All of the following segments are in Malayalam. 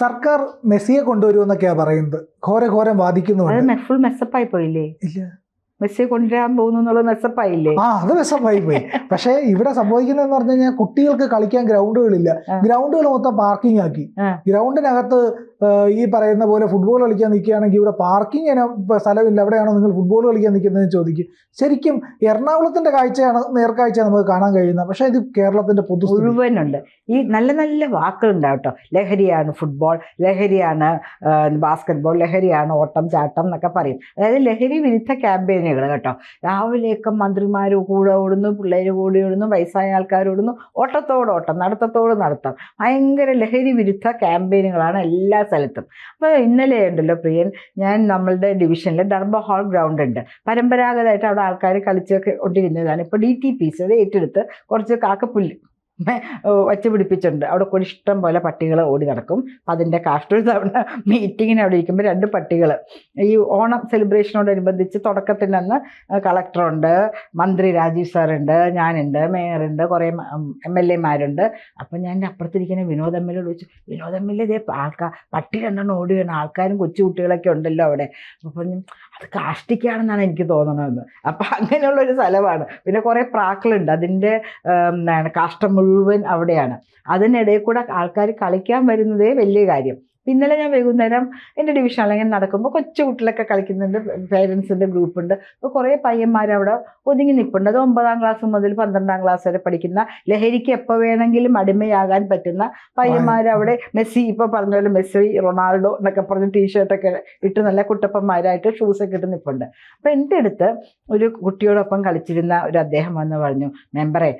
സർക്കാർ മെസ്സിയെ കൊണ്ടുവരുമെന്നൊക്കെയാ പറയുന്നത്. ഘോര ഘോരം വാദിക്കുന്നു വാദിക്കുന്നുണ്ട് ഫുൾ മെസ്സപ്പായി പോയില്ലേ? ഇല്ല. മെസ്സിയെ കൊണ്ടുവരാൻ പോകുന്നു എന്നുള്ളത് മെസ്സപ്പായില്ലേ ആ അത് മെസ്സപ്പായി പോയി. പക്ഷേ ഇവിടെ സംഭവിക്കുന്നതെന്ന് പറഞ്ഞു കഴിഞ്ഞാൽ കുട്ടികൾക്ക് കളിക്കാൻ ഗ്രൗണ്ടുകളില്ല. ഗ്രൗണ്ടുകൾ മൊത്തം പാർക്കിംഗ് ആക്കി. ഗ്രൗണ്ടിനകത്ത് ഈ പറയുന്ന പോലെ ഫുട്ബോൾ കളിക്കാൻ നിൽക്കുകയാണെങ്കിൽ ഇവിടെ പാർക്കിങ്ങിന് സ്ഥലമില്ല. എവിടെയാണോ നിങ്ങൾ ഫുട്ബോൾ കളിക്കാൻ നിൽക്കുന്നതെന്ന് ചോദിക്കും. ശരിക്കും എറണാകുളത്തിന്റെ കാഴ്ചയാണ് നേർക്കാഴ്ച നമുക്ക് കാണാൻ കഴിയുന്നത്. പക്ഷേ ഇത് കേരളത്തിന്റെ പൊതു മുഴുവനുണ്ട്. ഈ നല്ല നല്ല വാക്കുകളുണ്ടാവും കേട്ടോ. ലഹരിയാണ് ഫുട്ബോൾ ലഹരിയാണ് ബാസ്കറ്റ്ബോൾ ലഹരിയാണ് ഓട്ടം ചാട്ടം എന്നൊക്കെ പറയും. അതായത് ലഹരി വിരുദ്ധ ക്യാമ്പയിനുകൾ കേട്ടോ. രാവിലെയൊക്കെ മന്ത്രിമാർ കൂടെ ഓടുന്നു പിള്ളേർ കൂടി ഓടുന്നു വയസ്സായ ആൾക്കാർ ഓടുന്നു ഓട്ടത്തോട് ഓട്ടം നടത്തത്തോട് നടത്തം. ഭയങ്കര ലഹരി വിരുദ്ധ ക്യാമ്പയിനുകളാണ് എല്ലാ സ്ഥലത്തും. അപ്പോൾ ഇന്നലെ ഉണ്ടല്ലോ പ്രിയൻ ഞാൻ നമ്മളുടെ ഡിവിഷനിൽ ഡർബ ഹാൾ ഗ്രൗണ്ട് ഉണ്ട്. പരമ്പരാഗതമായിട്ട് അവിടെ ആൾക്കാർ കളിച്ചൊക്കെ കൊണ്ടിരുന്നതാണ്. ഇപ്പോൾ ഡി ടി പി സി അത് ഏറ്റെടുത്ത് കുറച്ച് കാക്കപ്പുല്ല് വച്ച് പിടിപ്പിച്ചിട്ടുണ്ട് അവിടെ കൂടി ഇഷ്ടം പോലെ പട്ടികൾ ഓടി നടക്കും. അപ്പം അതിന്റെ കാഷ്ടൊരു തവണ മീറ്റിങ്ങിന് അവിടെ ഇരിക്കുമ്പോൾ രണ്ട് പട്ടികൾ ഈ ഓണം സെലിബ്രേഷനോടനുബന്ധിച്ച് തുടക്കത്തിൽ നിന്ന് കളക്ടറുണ്ട് മന്ത്രി രാജീവ് സാറുണ്ട് ഞാനുണ്ട് മേയറുണ്ട് കുറേ എം എൽ എമാരുണ്ട് അപ്പം ഞാൻ എന്റെ അപ്പുറത്തിരിക്കുന്ന വിനോദ് എം എൽ എ ചോദിച്ചു വിനോദ് എം എൽ എ ഇതേ ആൾക്കാർ പട്ടി രണ്ടെണ്ണം ഓടി വേണം ആൾക്കാരും കൊച്ചു കുട്ടികളൊക്കെ ഉണ്ടല്ലോ അവിടെ. പറഞ്ഞു അത് കാഷ്ടിക്കാണെന്നാണ് എനിക്ക് തോന്നണതെന്ന് അപ്പം അങ്ങനെയുള്ള ഒരു സ്ഥലമാണ്. പിന്നെ കുറേ പ്രാക്കളുണ്ട്. അതിന്റെ കാഷ്ടം മുഴുവൻ അവിടെയാണ്. അതിനിടയിൽ കൂടെ ആൾക്കാർ കളിക്കാൻ വരുന്നതേ വലിയ കാര്യം. ഇന്നലെ ഞാൻ വൈകുന്നേരം എന്റെ ഡിവിഷൻ അല്ലെങ്കിൽ നടക്കുമ്പോൾ കൊച്ചു കുട്ടികളൊക്കെ കളിക്കുന്നുണ്ട് പേരൻസിന്റെ ഗ്രൂപ്പുണ്ട് അപ്പോൾ കുറേ പയ്യന്മാർ അവിടെ ഒതുങ്ങി നിൽപ്പുണ്ട് അത് ഒമ്പതാം ക്ലാസ് മുതൽ പന്ത്രണ്ടാം ക്ലാസ് വരെ പഠിക്കുന്ന ലഹരിക്ക് എപ്പോൾ വേണമെങ്കിലും അടിമയാകാൻ പറ്റുന്ന പയ്യന്മാർ അവിടെ മെസ്സി ഇപ്പോൾ പറഞ്ഞ പോലെ മെസ്സി റൊണാൾഡോ എന്നൊക്കെ പറഞ്ഞ് ടീഷർട്ടൊക്കെ ഇട്ട് നല്ല കുട്ടപ്പന്മാരായിട്ട് ഷൂസൊക്കെ ഇട്ട് നിൽപ്പുണ്ട് അപ്പോൾ എന്റെ അടുത്ത് ഒരു കുട്ടിയോടൊപ്പം കളിച്ചിരുന്ന ഒരു അദ്ദേഹം വന്ന് പറഞ്ഞു മെമ്പറെ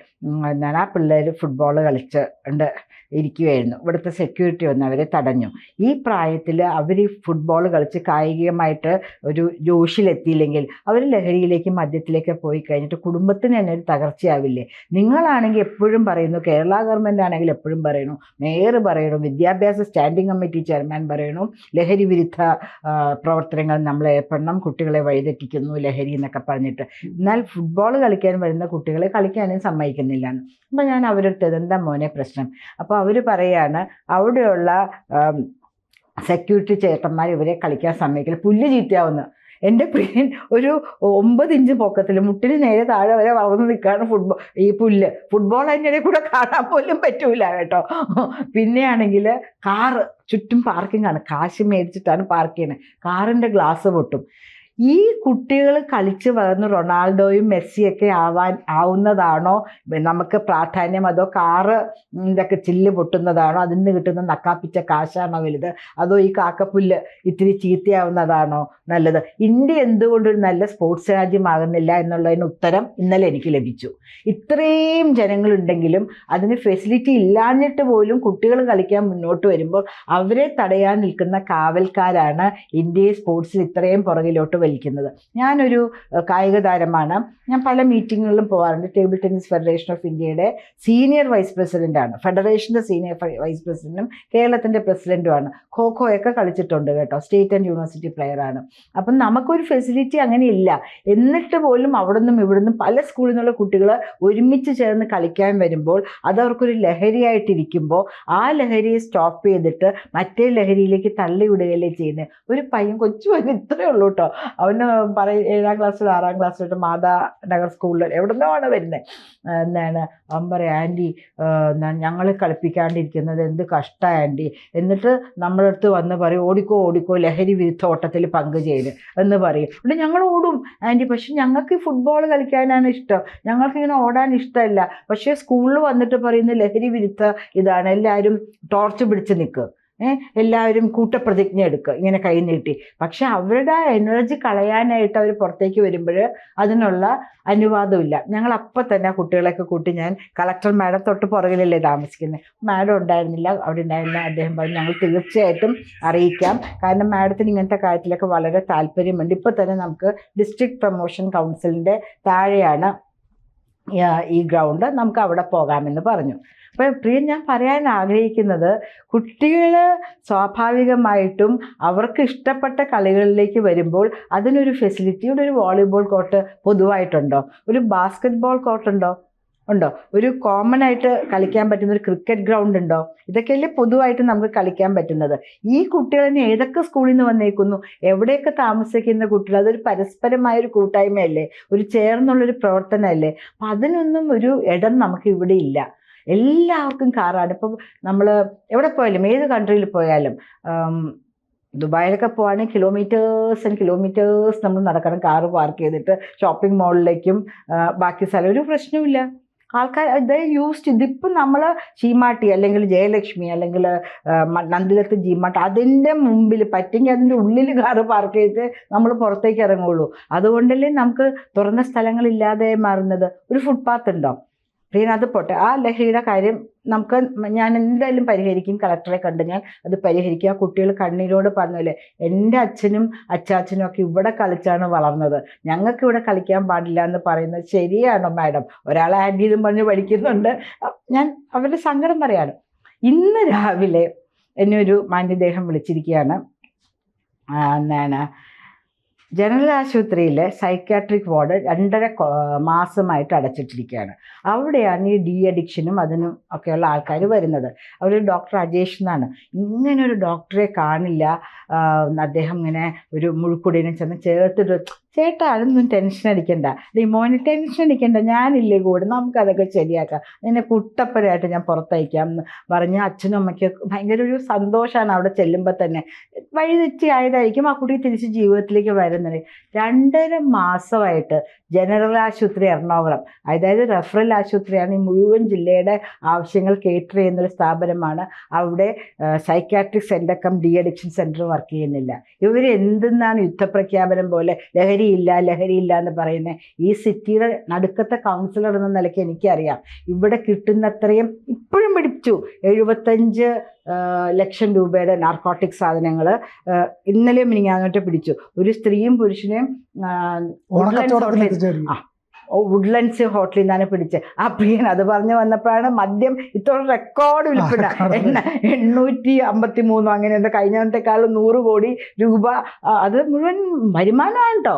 ഞാൻ ആ പിള്ളേർ ഫുട്ബോൾ കളിച്ച് ഉണ്ട് ഇരിക്കുകയായിരുന്നു ഇവിടുത്തെ സെക്യൂരിറ്റി വന്ന് അവരെ തടഞ്ഞു. ഈ പ്രായത്തിൽ അവർ ഫുട്ബോൾ കളിച്ച് കായികമായിട്ട് ഒരു ജോഷിലെത്തിയില്ലെങ്കിൽ അവർ ലഹരിയിലേക്ക് മദ്യത്തിലേക്ക് പോയി കഴിഞ്ഞിട്ട് കുടുംബത്തിന് തന്നെ ഒരു തകർച്ചയാവില്ലേ? നിങ്ങളാണെങ്കിൽ എപ്പോഴും പറയുന്നു കേരള ഗവൺമെന്റ് ആണെങ്കിൽ എപ്പോഴും പറയണു മേയർ പറയണു വിദ്യാഭ്യാസ സ്റ്റാൻഡിംഗ് കമ്മിറ്റി ചെയർമാൻ പറയണു ലഹരി വിരുദ്ധ പ്രവർത്തനങ്ങൾ നമ്മൾ ഏർപ്പെടണം കുട്ടികളെ വഴിതെറ്റിക്കുന്നു ലഹരി എന്നൊക്കെ പറഞ്ഞിട്ട്. എന്നാൽ ഫുട്ബോൾ കളിക്കാൻ വരുന്ന കുട്ടികളെ കളിക്കാനും സമ്മതിക്കുന്നില്ല. അപ്പം ഞാൻ അവരടുത്ത് എന്താ മോനെ പ്രശ്നം? അപ്പോൾ അവർ പറയാണ് അവിടെയുള്ള സെക്യൂരിറ്റി ചേട്ടന്മാർ ഇവരെ കളിക്കാൻ സമ്മതിക്കില്ല. പുല്ല് ചീത്തയാവുന്നു. എന്റെ പ്രിയൻ ഒരു ഒമ്പത് ഇഞ്ച് പൊക്കത്തിൽ മുട്ടിന് നേരെ താഴെ വരെ വളർന്നു നിൽക്കുകയാണ് ഫുട്ബോൾ ഈ പുല്ല്. ഫുട്ബോൾ അതിന്റെ കൂടെ കാണാൻ പോലും പറ്റൂല കേട്ടോ. പിന്നെയാണെങ്കിൽ കാറ് ചുറ്റും പാർക്കിംഗ് ആണ്. കാശ് മേടിച്ചിട്ടാണ് പാർക്ക് ചെയ്യുന്നത്. കാറിന്റെ ഗ്ലാസ് പൊട്ടും. ഈ കുട്ടികൾ കളിച്ച് വളർന്ന് റൊണാൾഡോയും മെസ്സിയൊക്കെ ആവാൻ ആവുന്നതാണോ? നമുക്ക് പ്രാധാന്യം അതോ കാറ് ഇതൊക്കെ ചില്ല് പൊട്ടുന്നതാണോ? അതിൽ നിന്ന് കിട്ടുന്ന നക്കാപ്പിച്ച കാശാണോ വലുത്? അതോ ഈ കാക്കപ്പുല്ല് ഇത്തിരി ചീത്തയാവുന്നതാണോ നല്ലത്? ഇന്ത്യ എന്തുകൊണ്ടൊരു നല്ല സ്പോർട്സ് രാജ്യമാകുന്നില്ല എന്നുള്ളതിന് ഉത്തരം ഇന്നലെ എനിക്ക് ലഭിച്ചു. ഇത്രയും ജനങ്ങളുണ്ടെങ്കിലും അതിന് ഫെസിലിറ്റി ഇല്ലാഞ്ഞിട്ട് പോലും കുട്ടികൾ കളിക്കാൻ മുന്നോട്ട് വരുമ്പോൾ അവരെ തടയാൻ നിൽക്കുന്ന കാവൽക്കാരാണ് ഇന്ത്യയെ സ്പോർട്സിൽ ഇത്രയും പുറകിലോട്ട് വലിക്കുന്നത് ഞാനൊരു കായിക താരമാണ്. ഞാൻ പല മീറ്റിങ്ങുകളിലും പോകാറുണ്ട് ടേബിൾ ടെന്നീസ് ഫെഡറേഷൻ ഓഫ് ഇന്ത്യയുടെ സീനിയർ വൈസ് പ്രസിഡന്റാണ് ഫെഡറേഷന്റെ സീനിയർ വൈസ് പ്രസിഡന്റും കേരളത്തിന്റെ പ്രസിഡന്റുമാണ് ഖോ ഖോയൊക്കെ കളിച്ചിട്ടുണ്ട് കേട്ടോ. സ്റ്റേറ്റ് ആൻഡ് യൂണിവേഴ്സിറ്റി പ്ലെയറാണ് അപ്പം നമുക്കൊരു ഫെസിലിറ്റി അങ്ങനെ ഇല്ല എന്നിട്ട് പോലും അവിടെ നിന്നും ഇവിടെ നിന്നും പല സ്കൂളിൽ നിന്നുള്ള കുട്ടികൾ ഒരുമിച്ച് ചേർന്ന് കളിക്കാൻ വരുമ്പോൾ അത് അവർക്കൊരു ലഹരിയായിട്ടിരിക്കുമ്പോൾ ആ ലഹരിയെ സ്റ്റോപ്പ് ചെയ്തിട്ട് മറ്റേ ലഹരിയിലേക്ക് തള്ളിവിടുകയല്ലേ ചെയ്യുന്നത്? ഒരു പയ്യൻ കൊച്ചു പയ്യൻ ഇത്രയേ ഉള്ളൂ കേട്ടോ. അവന് പറയും ഏഴാം ക്ലാസ്സിൽ ആറാം ക്ലാസ്സിലോട്ട് മാതാ നഗർ സ്കൂളിൽ എവിടെ ആണ് വരുന്നത് എന്താണ്? അവൻ പറയാം ആന്റി ഞങ്ങൾ കളിപ്പിക്കാണ്ടിരിക്കുന്നത് എന്ത് കഷ്ടമാണ് ആന്റി. എന്നിട്ട് നമ്മുടെ അടുത്ത് വന്ന് പറയും ഓടിക്കോ ഓടിക്കോ ലഹരി വിരുദ്ധ ഓട്ടത്തിൽ പങ്കുചേര് എന്ന് പറയും. ഇവിടെ ഞങ്ങൾ ഓടും ആന്റി. പക്ഷെ ഞങ്ങൾക്ക് ഫുട്ബോൾ കളിക്കാനാണ് ഇഷ്ടം. ഞങ്ങൾക്ക് ഇങ്ങനെ ഓടാൻ ഇഷ്ടമല്ല. പക്ഷേ സ്കൂളിൽ വന്നിട്ട് പറയുന്ന ലഹരി വിരുദ്ധ ഇതാണ്. എല്ലാവരും ടോർച്ച് പിടിച്ച് നിൽക്കുക എല്ലാവരും കൂട്ടപ്രതിജ്ഞ എടുക്കുക. ഇങ്ങനെ കൈ നീട്ടി. പക്ഷെ അവരുടെ എനർജി കളയാനായിട്ട് അവർ പുറത്തേക്ക് വരുമ്പോൾ അതിനുള്ള അനുവാദമില്ല ഞങ്ങൾ അപ്പം തന്നെ ആ കുട്ടികളെയൊക്കെ കൂട്ടി ഞാൻ കളക്ടർ മാഡം തൊട്ട് പുറകിലല്ലേ താമസിക്കുന്നത്. മാഡം ഉണ്ടായിരുന്നില്ല. അവിടെ ഉണ്ടായിരുന്ന അദ്ദേഹം പറഞ്ഞു ഞങ്ങൾ തീർച്ചയായിട്ടും അറിയിക്കാം. കാരണം മാഡത്തിന് ഇങ്ങനത്തെ കാര്യത്തിലൊക്കെ വളരെ താല്പര്യമുണ്ട്. ഇപ്പോൾ തന്നെ നമുക്ക് ഡിസ്ട്രിക്ട് പ്രൊമോഷൻ കൗൺസിലിന്റെ താഴെയാണ് ഈ- ഗ്രൗണ്ട് നമുക്ക് അവിടെ പോകാമെന്ന് പറഞ്ഞു. അപ്പോൾ പ്രിയ ഞാൻ പറയാൻ ആഗ്രഹിക്കുന്നത് കുട്ടികൾ സ്വാഭാവികമായിട്ടും അവർക്ക് ഇഷ്ടപ്പെട്ട കളികളിലേക്ക് വരുമ്പോൾ അതിനൊരു ഫെസിലിറ്റി ഒരു വോളിബോൾ കോർട്ട് പൊതുവായിട്ടുണ്ടോ? ഒരു ബാസ്കറ്റ് ബോൾ കോർട്ടുണ്ടോ ഉണ്ടോ? ഒരു കോമൺ ആയിട്ട് കളിക്കാൻ പറ്റുന്ന ഒരു ക്രിക്കറ്റ് ഗ്രൗണ്ട് ഉണ്ടോ? ഇതൊക്കെയല്ലേ പൊതുവായിട്ട് നമുക്ക് കളിക്കാൻ പറ്റുന്നത്. ഈ കുട്ടികൾ തന്നെ ഏതൊക്കെ സ്കൂളിൽ നിന്ന് വന്നേക്കുന്നു? എവിടെയൊക്കെ താമസിക്കുന്ന കുട്ടികൾ? അതൊരു പരസ്പരമായ ഒരു കൂട്ടായ്മയല്ലേ? ഒരു ചേർന്നുള്ളൊരു പ്രവർത്തനമല്ലേ? അപ്പം അതിനൊന്നും ഒരു ഇടം നമുക്ക് ഇവിടെ ഇല്ല. എല്ലാവർക്കും കാറാണ്. ഇപ്പം നമ്മൾ എവിടെ പോയാലും ഏത് കൺട്രിയിൽ പോയാലും ദുബായിലൊക്കെ പോവാണെങ്കിൽ കിലോമീറ്റേഴ്സ് ആൻഡ് കിലോമീറ്റേഴ്സ് നമ്മൾ നടക്കണം. കാറ് പാർക്ക് ചെയ്തിട്ട് ഷോപ്പിംഗ് മോളിലേക്കും ബാക്കി സ്ഥലം. ഒരു പ്രശ്നവുമില്ല. ആൾക്കാർ ഇത് യൂസ്ഡ് ഇതിപ്പം നമ്മൾ ചീമാട്ടി അല്ലെങ്കിൽ ജയലക്ഷ്മി അല്ലെങ്കിൽ നന്ദിലത്ത് ചീമാട്ടി അതിന്റെ മുമ്പിൽ പറ്റെങ്കിൽ അതിന്റെ ഉള്ളിൽ കാറ് പാർക്ക് ചെയ്തിട്ട് നമ്മൾ പുറത്തേക്ക് ഇറങ്ങുള്ളൂ. അതുകൊണ്ടല്ലേ നമുക്ക് തുറന്ന സ്ഥലങ്ങളില്ലാതെ മാറുന്നത്. ഒരു ഫുട്പാത്ത് ഉണ്ടോ? പ്രിയൻ അത് പോട്ടെ. ആ ലഹരിയുടെ കാര്യം നമുക്ക് ഞാൻ എന്തായാലും പരിഹരിക്കും കളക്ടറെ കണ്ട് ഞാൻ അത് പരിഹരിക്കുക കുട്ടികൾ കണ്ണീരോട് പറഞ്ഞല്ലേ എന്റെ അച്ഛനും അച്ചാച്ചനും ഒക്കെ ഇവിടെ കളിച്ചാണ് വളർന്നത്. ഞങ്ങൾക്ക് ഇവിടെ കളിക്കാൻ പാടില്ല എന്ന് പറയുന്നത് ശരിയാണോ മാഡം? ഒരാൾ ആന്റി ഇതും പറഞ്ഞ് പഠിക്കുന്നുണ്ട്. ഞാൻ അവരുടെ സങ്കടം പറയാണ് ഇന്ന് രാവിലെ എന്നെ ഒരു മാന്യദേഹം വിളിച്ചിരിക്കുകയാണ്. എന്താണ്? ജനറൽ ആശുപത്രിയിലെ സൈക്യാട്രിക് വാർഡ് രണ്ടര മാസമായിട്ട് അടച്ചിട്ടിരിക്കുകയാണ്. അവിടെയാണ് ഈ ഡി അഡിക്ഷനും അതിനും ഒക്കെയുള്ള ആൾക്കാർ വരുന്നത്. അവർ ഡോക്ടർ അജേഷ് എന്നാണ്. ഇങ്ങനെ ഒരു ഡോക്ടറെ കാണില്ല. അദ്ദേഹം ഇങ്ങനെ ഒരു മുഴുക്കുടീനെ ചെന്ന് ചേർത്തിട്ട് ചേട്ടാ അതൊന്നും ടെൻഷൻ അടിക്കണ്ട. ഡീ മോനെ ടെൻഷൻ അടിക്കണ്ട. ഞാനില്ലേ കൂടെ നമുക്കതൊക്കെ ശരിയാക്കാം. നിന്നെ കുട്ടപ്പനായിട്ട് ഞാൻ പുറത്തയക്കാം എന്ന് പറഞ്ഞ് അച്ഛനും അമ്മയ്ക്ക് ഭയങ്കര ഒരു സന്തോഷമാണ് അവിടെ ചെല്ലുമ്പോൾ തന്നെ. വഴിതെറ്റി ആയതായിരിക്കും ആ കുട്ടി തിരിച്ച് ജീവിതത്തിലേക്ക് വരുന്നത്. രണ്ടര മാസമായിട്ട് ജനറൽ ആശുപത്രി എറണാകുളം അതായത് റെഫറൽ ആശുപത്രിയാണ് ഈ മുഴുവൻ ജില്ലയുടെ ആവശ്യങ്ങൾ കേറ്റർ ചെയ്യുന്നൊരു സ്ഥാപനമാണ്. അവിടെ psychiatric centre cum deaddiction centre work ചെയ്യുന്നില്ല. ഇവർ എന്തെന്നാണ് യുദ്ധപ്രഖ്യാപനം പോലെ ലഹരിയില്ല ലഹരിയില്ല എന്ന് പറയുന്നത് ഈ സിറ്റിയുടെ നടുക്കത്തെ കൗൺസിലർ എന്ന നിലയ്ക്ക് എനിക്കറിയാം. ഇവിടെ കിട്ടുന്നത്രയും ഇപ്പോഴും പിടിച്ചു എഴുപത്തഞ്ച് ലക്ഷം രൂപയുടെ നാർക്കോട്ടിക് സാധനങ്ങൾ ഇന്നലെയും ഇന്നലെ അങ്ങോട്ട് പിടിച്ചു. ഒരു സ്ത്രീയും പുരുഷനെയും ആ, വുഡ്ലൻഡ്സ് ഹോട്ടലിൽ നിന്നാണ് പിടിച്ചത് ആ പ്രിയൻ അത് പറഞ്ഞു വന്നപ്പോഴാണ് മദ്യം ഇത്ര റെക്കോർഡ് വിൽപ്പന എണ്ണൂറ്റി അമ്പത്തി മൂന്നോ അങ്ങനെ എന്താ കഴിഞ്ഞത്തേക്കാളും നൂറ് കോടി രൂപ. അത് മുഴുവൻ വരുമാനമാണ് കേട്ടോ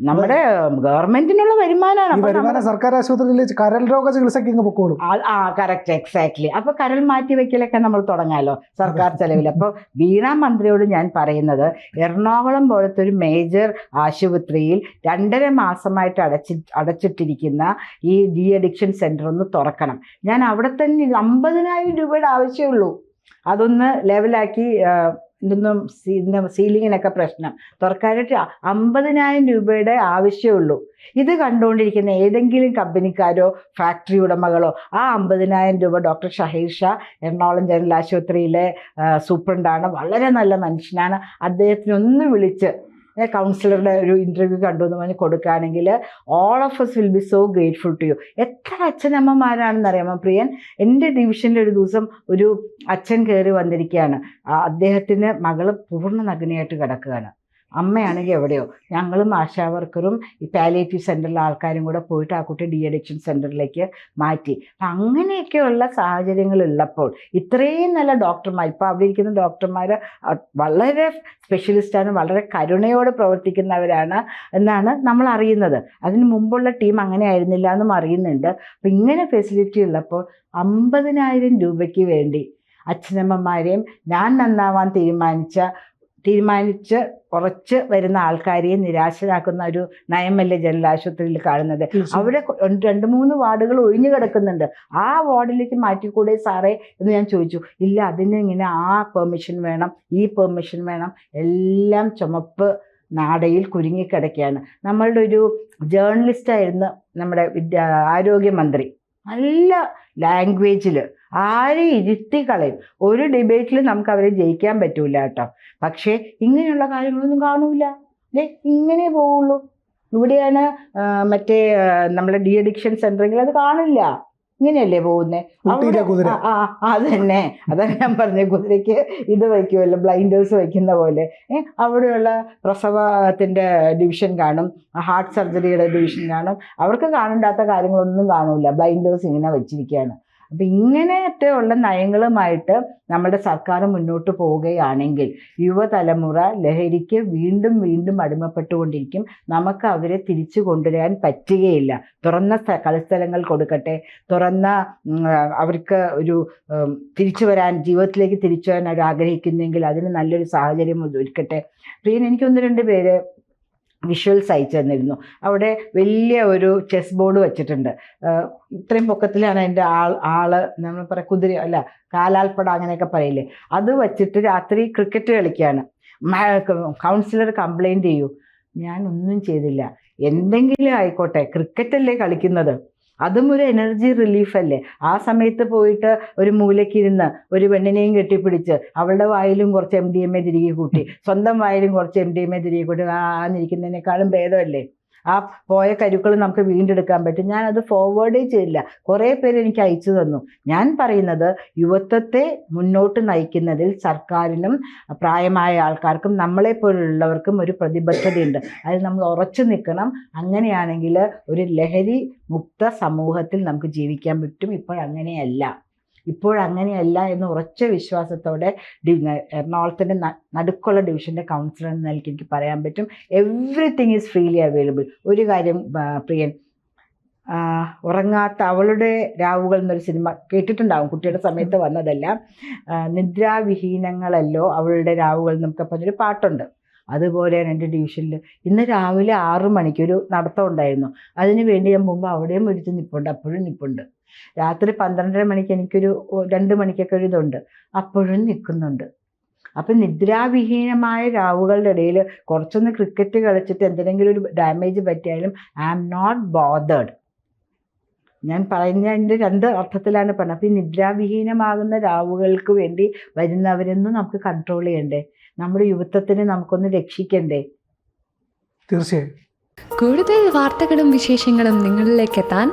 നമ്മുടെ ഗവൺമെന്റിനുള്ള വരുമാനമാണ് വരുമാനം സർക്കാർ ആശുപത്രിയിൽ കരൽ രോഗ ചികിത്സയ്ക്ക് ഇങ്ങ് പൊക്കോളും. ആ- കറക്റ്റ് എക്സാക്ട്ലി അപ്പൊ കരൽ മാറ്റി വെക്കലൊക്കെ നമ്മൾ തുടങ്ങാലോ സർക്കാർ ചെലവിൽ അപ്പൊ വീണ മന്ത്രിയോട് ഞാൻ പറയുന്നത് എറണാകുളം പോലത്തെ ഒരു മേജർ ആശുപത്രിയിൽ രണ്ടര മാസമായിട്ട് അടച്ചി അടച്ചിട്ടിരിക്കുന്ന ഈ ഡി അഡിക്ഷൻ സെന്റർ ഒന്ന് തുറക്കണം. ഞാൻ അവിടെ തന്നെ അമ്പതിനായിരം രൂപയുടെ ആവശ്യമുള്ളൂ അതൊന്ന് ലെവലാക്കി ഇതൊന്നും സീലിങ്ങിനൊക്കെ പ്രശ്നം. തുറക്കാനായിട്ട് അമ്പതിനായിരം രൂപയുടെ ആവശ്യമുള്ളൂ ഇത് കണ്ടുകൊണ്ടിരിക്കുന്ന ഏതെങ്കിലും കമ്പനിക്കാരോ ഫാക്ടറി ഉടമകളോ ആ അമ്പതിനായിരം രൂപ ഡോക്ടർ ഷഹീർ ഷാ എറണാകുളം ജനറൽ ആശുപത്രിയിലെ സൂപ്രണ്ടാണ്. വളരെ നല്ല മനുഷ്യനാണ്. അദ്ദേഹത്തിനൊന്ന് വിളിച്ച് കൗൺസിലറുടെ ഒരു ഇന്റർവ്യൂ കണ്ടു എന്ന് പറഞ്ഞ് കൊടുക്കുകയാണെങ്കിൽ all of us will be so grateful to you എത്ര അച്ഛനമ്മമാരാണെന്ന് അറിയാമോ പ്രിയൻ? എന്റെ ഡിവിഷനിൽ ഒരു ദിവസം ഒരു അച്ഛൻ കയറി വന്നിരിക്കുകയാണ്. അദ്ദേഹത്തിന്റെ മകൾ പൂർണ നഗ്നയായിട്ട് കിടക്കുകയാണ്. അമ്മയാണെങ്കിൽ എവിടെയോ. ഞങ്ങളും ആശാ വർക്കറും ഈ പാലിയേറ്റീവ് സെന്ററിലെ ആൾക്കാരും കൂടെ പോയിട്ട് ആ കുട്ടി ഡി അഡിക്ഷൻ സെന്ററിലേക്ക് മാറ്റി. അപ്പം അങ്ങനെയൊക്കെയുള്ള സാഹചര്യങ്ങൾ ഉള്ളപ്പോൾ ഇത്രയും നല്ല ഡോക്ടർമാർ ഇപ്പോൾ അവിടെ ഇരിക്കുന്ന ഡോക്ടർമാർ വളരെ സ്പെഷ്യലിസ്റ്റാണ് വളരെ കരുണയോടെ പ്രവർത്തിക്കുന്നവരാണ് എന്നാണ് നമ്മൾ അറിയുന്നത്. അതിന് മുമ്പുള്ള ടീം അങ്ങനെ ആയിരുന്നില്ല എന്നും അറിയുന്നുണ്ട്. അപ്പം ഇങ്ങനെ ഫെസിലിറ്റി ഉള്ളപ്പോൾ അമ്പതിനായിരം രൂപയ്ക്ക് വേണ്ടി അച്ഛനമ്മമാരെയും ഞാൻ നന്നാവാൻ തീരുമാനിച്ച തീരുമാനിച്ച് കുറച്ച് വരുന്ന ആൾക്കാരെയും നിരാശരാക്കുന്ന ഒരു നയമല്ലേ ജനറൽ ആശുപത്രിയിൽ കാണുന്നത് അവിടെ രണ്ട് രണ്ട് മൂന്ന് വാർഡുകൾ ഒഴിഞ്ഞു കിടക്കുന്നുണ്ട്. ആ വാർഡിലേക്ക് മാറ്റിക്കൂടെ സാറേ എന്ന് ഞാൻ ചോദിച്ചു. ഇല്ല അതിന് ഇങ്ങനെ ആ പെർമിഷൻ വേണം ഈ പെർമിഷൻ വേണം എല്ലാം ചുമപ്പ് നാടയിൽ കുരുങ്ങിക്കിടക്കുകയാണ് നമ്മളുടെ ഒരു ജേർണലിസ്റ്റായിരുന്നു നമ്മുടെ വിദ്യാ ആരോഗ്യമന്ത്രി. നല്ല ലാംഗ്വേജിൽ ആരെ ഇരുത്തി കളയും. ഒരു ഡിബേറ്റിൽ നമുക്ക് അവരെ ജയിക്കാൻ പറ്റൂല കേട്ടോ. പക്ഷേ ഇങ്ങനെയുള്ള കാര്യങ്ങളൊന്നും കാണൂല. അല്ലേ ഇങ്ങനെ പോവുള്ളൂ. ഇവിടെയാണ് മറ്റേ നമ്മുടെ ഡി അഡിക്ഷൻ സെന്ററിൽ അത് കാണില്ല. ഇങ്ങനെയല്ലേ പോകുന്നേ? ഊട്ടിയിലെ കുതിര. ആ അതന്നെ. അത് അതാണ് ഞാൻ പറഞ്ഞ കുതിരയ്ക്ക് ഇത് വയ്ക്കുമല്ലോ ബ്ലൈൻഡേഴ്സ് വയ്ക്കുന്ന പോലെ. അവിടെയുള്ള പ്രസവത്തിന്റെ ഡിവിഷൻ കാണും ഹാർട്ട് സർജറിയുടെ ഡിവിഷൻ കാണും. അവർക്ക് കാണണ്ടാത്ത കാര്യങ്ങളൊന്നും കാണൂല. ബ്ലൈൻഡേഴ്സ് ഇങ്ങനെ വെച്ചിരിക്കുകയാണ്. അപ്പം ഇങ്ങനത്തെ ഉള്ള നയങ്ങളുമായിട്ട് നമ്മുടെ സർക്കാർ മുന്നോട്ട് പോവുകയാണെങ്കിൽ യുവതലമുറ ലഹരിക്ക് വീണ്ടും വീണ്ടും അടിമപ്പെട്ടുകൊണ്ടിരിക്കും. നമുക്ക് അവരെ തിരിച്ചു കൊണ്ടുവരാൻ പറ്റുകയില്ല. തുറന്ന സ്ഥ- കളിസ്ഥലങ്ങൾ കൊടുക്കട്ടെ. തുറന്ന അവർക്ക് ഒരു തിരിച്ചു വരാൻ ജീവിതത്തിലേക്ക് തിരിച്ചു വരാൻ അവർ ആഗ്രഹിക്കുന്നെങ്കിൽ അതിന് നല്ലൊരു സാഹചര്യം ഒരുക്കട്ടെ. പ്രിയൻ എനിക്കൊന്ന് രണ്ട് പേര് വിഷ്വൽസ് അയച്ചു തന്നിരുന്നു. അവിടെ വലിയ ഒരു ചെസ് ബോർഡ് വെച്ചിട്ടുണ്ട്. ഇത്രയും പൊക്കത്തിലാണ് എന്റെ ആൾ ആൾ നമ്മൾ പറയാം കുതിര അല്ല കാലാൽപ്പട അങ്ങനെയൊക്കെ പറയില്ലേ? അത് വച്ചിട്ട് രാത്രി ക്രിക്കറ്റ് കളിക്കുകയാണ് കൗൺസിലർ കംപ്ലൈന്റ് ചെയ്യൂ. ഒന്നും ചെയ്തില്ല. എന്തെങ്കിലും ആയിക്കോട്ടെ ക്രിക്കറ്റ് അല്ലേ കളിക്കുന്നത്. അതും ഒരു എനർജി റിലീഫ് അല്ലേ? ആ സമയത്ത് പോയിട്ട് ഒരു മൂലയ്ക്കിരുന്ന് ഒരു പെണ്ണിനെയും കെട്ടിപ്പിടിച്ച് അവളുടെ വായിലും കുറച്ച് എം ഡി എം എ തിരികെ കൂട്ടി. സ്വന്തം വായിലും കുറച്ച് എം ഡി എം എ തിരികെ കൂട്ടി. ആ നിൽക്കുന്നതിനേക്കാളും ഭേദമല്ലേ? ആ പോയ കരുക്കൾ നമുക്ക് വീണ്ടെടുക്കാൻ പറ്റും. ഞാൻ അത് ഫോർവേഡേ ചെയ്തില്ല. കുറേ പേര് എനിക്ക് അയച്ചു തന്നു. ഞാൻ പറയുന്നത് യുവത്വത്തെ മുന്നോട്ട് നയിക്കുന്നതിൽ സർക്കാരിനും പ്രായമായ ആൾക്കാർക്കും നമ്മളെ പോലുള്ളവർക്കും ഒരു പ്രതിബദ്ധതയുണ്ട്. അതിൽ നമ്മൾ ഉറച്ചു നിൽക്കണം. അങ്ങനെയാണെങ്കിൽ ഒരു ലഹരി മുക്ത സമൂഹത്തിൽ നമുക്ക് ജീവിക്കാൻ പറ്റും. ഇപ്പോൾ അങ്ങനെയല്ല. ഇപ്പോൾ അങ്ങനെയല്ല എന്ന് ഉറച്ച വിശ്വാസത്തോടെ ഡി എറണാകുളത്തിന്റെ നടുക്കുള്ള ഡിവിഷന്റെ കൗൺസിലർ എന്ന നിലയ്ക്ക് എനിക്ക് പറയാൻ പറ്റും. എവ്രിതിങ് ഈസ് ഫ്രീലി അവൈലബിൾ ഒരു കാര്യം പ്രിയൻ ഉറങ്ങാത്ത അവളുടെ രാവുകൾ എന്നൊരു സിനിമ കേട്ടിട്ടുണ്ടാവും. കുട്ടിയുടെ സമയത്ത് വന്നതല്ല. നിദ്രാവിഹീനങ്ങളല്ലോ അവളുടെ രാവുകൾ എന്നൊക്കെ പറഞ്ഞൊരു പാട്ടുണ്ട്. അതുപോലെയാണ് എന്റെ ഡിവിഷനിൽ ഇന്ന് രാവിലെ ആറു മണിക്ക് ഒരു നടത്തം ഉണ്ടായിരുന്നു. അതിന് വേണ്ടി ഞാൻ മുമ്പ് അവിടെയും എടുത്ത് നിൽപ്പുണ്ട് അപ്പോഴും നിൽപ്പുണ്ട് രാത്രി പന്ത്രണ്ടര മണിക്ക് എനിക്കൊരു രണ്ട് മണിക്കൊക്കെ ഒരു ഇതുണ്ട്. അപ്പോഴും നിൽക്കുന്നുണ്ട്. അപ്പം നിദ്രാവിഹീനമായ രാവുകളുടെ ഇടയിൽ കുറച്ചൊന്ന് ക്രിക്കറ്റ് കളിച്ചിട്ട് എന്തെങ്കിലും ഒരു ഡാമേജ് പറ്റിയാലും ഐ ആം നോട്ട് ബോതേഡ് ഞാൻ പറയുന്നതിന്റെ രണ്ട് അർത്ഥത്തിലാണ് പറഞ്ഞത്. അപ്പം ഈ നിദ്രാവിഹീനമാകുന്ന രാവുകൾക്ക് വേണ്ടി വരുന്നവരൊന്നും നമുക്ക് കൺട്രോൾ ചെയ്യണ്ടേ? നമ്മുടെ യുവത്വത്തിനെ നമുക്കൊന്ന് രക്ഷിക്കണ്ടേ? തീർച്ചയായും. കൂടുതൽ വാർത്തകളും വിശേഷങ്ങളും നിങ്ങളിലേക്ക് എത്താൻ